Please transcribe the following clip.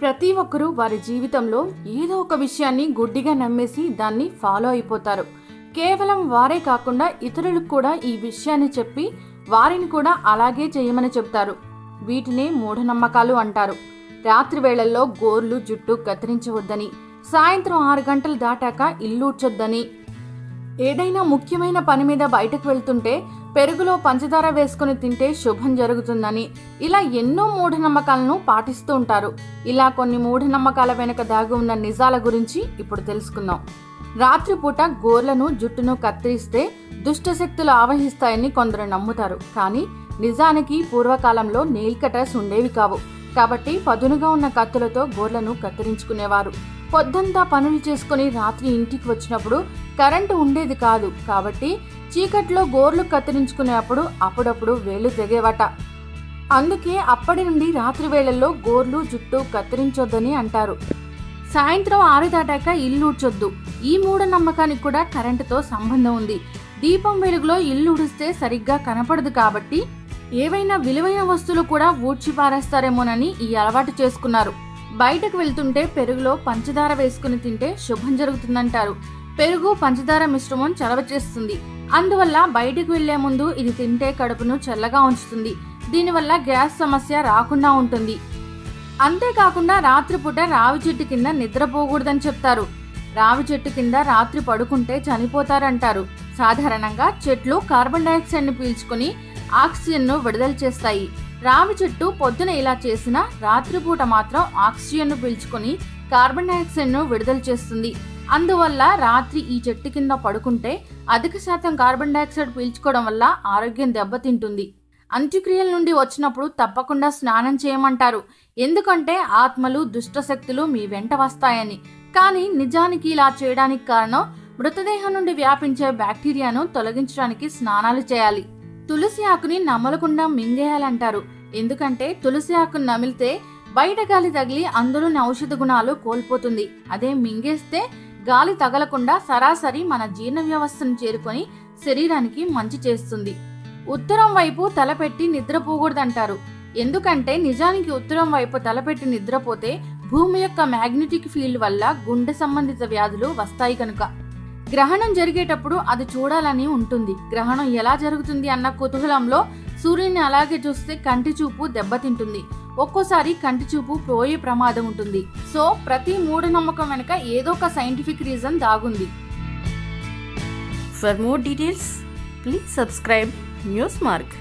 ప్రతి ఒక్కరూ వారి జీవితంలో ఏదో ఒక విషయాన్ని గుడ్డిగా నమ్మేసి దాన్ని ఫాలో అయిపోతారు. కేవలం వారే కాకుండా ఇతరులకు కూడా ఈ విషయాన్ని చెప్పి వారిని కూడా అలాగే చేయమని చెప్తారు వీటినే మూఢనమ్మకాలు అంటారు. రాత్రి వేళల్లో గోర్లు జుట్టు కత్తిరించవద్దని సాయంత్రం ఆరు గంటలు దాటాక ఇల్లుడ్చొద్దని ఏదైనా ముఖ్యమైన పని మీద బయటకు వెళ్తుంటే పెరుగులో పంచదార వేసుకుని తింటే శుభం జరుగుతుందని. ఇలా ఎన్నో మూఢనమ్మకాలను పాటిస్తూ ఉంటారు. ఇలా కొన్ని మూఢనమ్మకాల వెనుక దాగి ఉన్న నిజాల గురించి ఇప్పుడు తెలుసుకుందాం. రాత్రిపూట గోర్లను జుట్టును కత్తిరిస్తే దుష్టశక్తులు ఆవహిస్తాయని కొందరు నమ్ముతారు. కానీ నిజానికి పూర్వకాలంలో నెయిల్ కటర్స్ ఉండేవి కావు. కాబట్టి పదునుగా ఉన్న కత్తులతో గోర్లను కత్తిరించుకునేవారు. పొద్దంతా పనులు చేసుకుని రాత్రి ఇంటికి వచ్చినప్పుడు కరెంటు ఉండేది కాదు. కాబట్టి చీకట్లో గోర్లు కత్తిరించుకునేప్పుడు అప్పుడప్పుడు వేలు తెగేవట. అందుకే అప్పటి నుండి రాత్రి వేళల్లో గోర్లు జుట్టు కత్తిరించొద్దని అంటారు. సాయంత్రం ఆరు దాటాక ఇల్లు ఊడ్చొద్దు. ఈ మూఢనమ్మకానికి కూడా కరెంటుతో సంబంధం ఉంది. దీపం వెలుగులో ఇల్లు ఊడిస్తే సరిగ్గా కనపడదు కాబట్టి ఏవైనా విలువైన వస్తువులు కూడా ఊడ్చి పారేస్తారేమోనని ఈ అలవాటు చేసుకున్నారు. బయటకు వెళ్తుంటే పెరుగులో పంచదార వేసుకుని తింటే శుభం జరుగుతుందంటారు. పెరుగు పంచదార మిశ్రమం చలవ చేస్తుంది. అందువల్ల బయటకు వెళ్ళే ముందు ఇది తింటే కడుపును చల్లగా ఉంచుతుంది. దీనివల్ల గ్యాస్ సమస్య రాకుండా ఉంటుంది. అంతేకాకుండా రాత్రిపూట రావి చెట్టు కింద నిద్రపోకూడదని చెప్తారు. రావి చెట్టు కింద రాత్రి పడుకుంటే చనిపోతారంటారు. సాధారణంగా చెట్లు కార్బన్ డైఆక్సైడ్ను పీల్చుకుని ఆక్సిజన్ను విడుదల చేస్తాయి. రావి చెట్టు పొద్దున ఇలా చేసినా రాత్రిపూట మాత్రం ఆక్సిజన్ను పీల్చుకుని పీల్చుకొని కార్బన్ డైఆక్సైడ్ను విడుదల చేస్తుంది. అందువల్ల రాత్రి ఈ చెట్టు కింద పడుకుంటే అధిక శాతం కార్బన్ డైఆక్సైడ్ పీల్చుకోవడం వల్ల ఆరోగ్యం దెబ్బతింటుంది. అంత్యక్రియల నుండి వచ్చినప్పుడు తప్పకుండా స్నానం చేయమంటారు. ఎందుకంటే ఆత్మలు దుష్టశక్తులు మీ వెంట వస్తాయని. కానీ నిజానికి ఇలా చేయడానికి కారణం మృతదేహం నుండి వ్యాపించే బ్యాక్టీరియాను తొలగించడానికి స్నానాలు చేయాలి. తులసి ఆకుని నమలకుండా మింగేయాలంటారు. ఎందుకంటే తులసి ఆకును నమిలితే బయట గాలి తగిలి అందులోని ఔషధ గుణాలు కోల్పోతుంది. అదే మింగేస్తే గాలి తగలకుండా సరాసరి మన జీర్ణ వ్యవస్థను చేరుకొని శరీరానికి మంచి చేస్తుంది. ఉత్తరం వైపు తలపెట్టి నిద్రపోకూడదంటారు. ఎందుకంటే నిజానికి ఉత్తరం వైపు తలపెట్టి నిద్రపోతే భూమి యొక్క మ్యాగ్నెటిక్ ఫీల్డ్ వల్ల గుండె సంబంధిత వ్యాధులు వస్తాయి కనుక. గ్రహణం జరిగేటప్పుడు అది చూడాలని ఉంటుంది. గ్రహణం ఎలా జరుగుతుంది అన్న కుతూహలంలో సూర్యుని అలాగే చూస్తే కంటి చూపు దెబ్బతింటుంది. ఒక్కోసారి కంటి చూపు పోయే ప్రమాదం ఉంటుంది. సో ప్రతి మూఢనమ్మకం వెనుక ఏదో ఒక scientific reason దాగుంది. For more details please subscribe news mark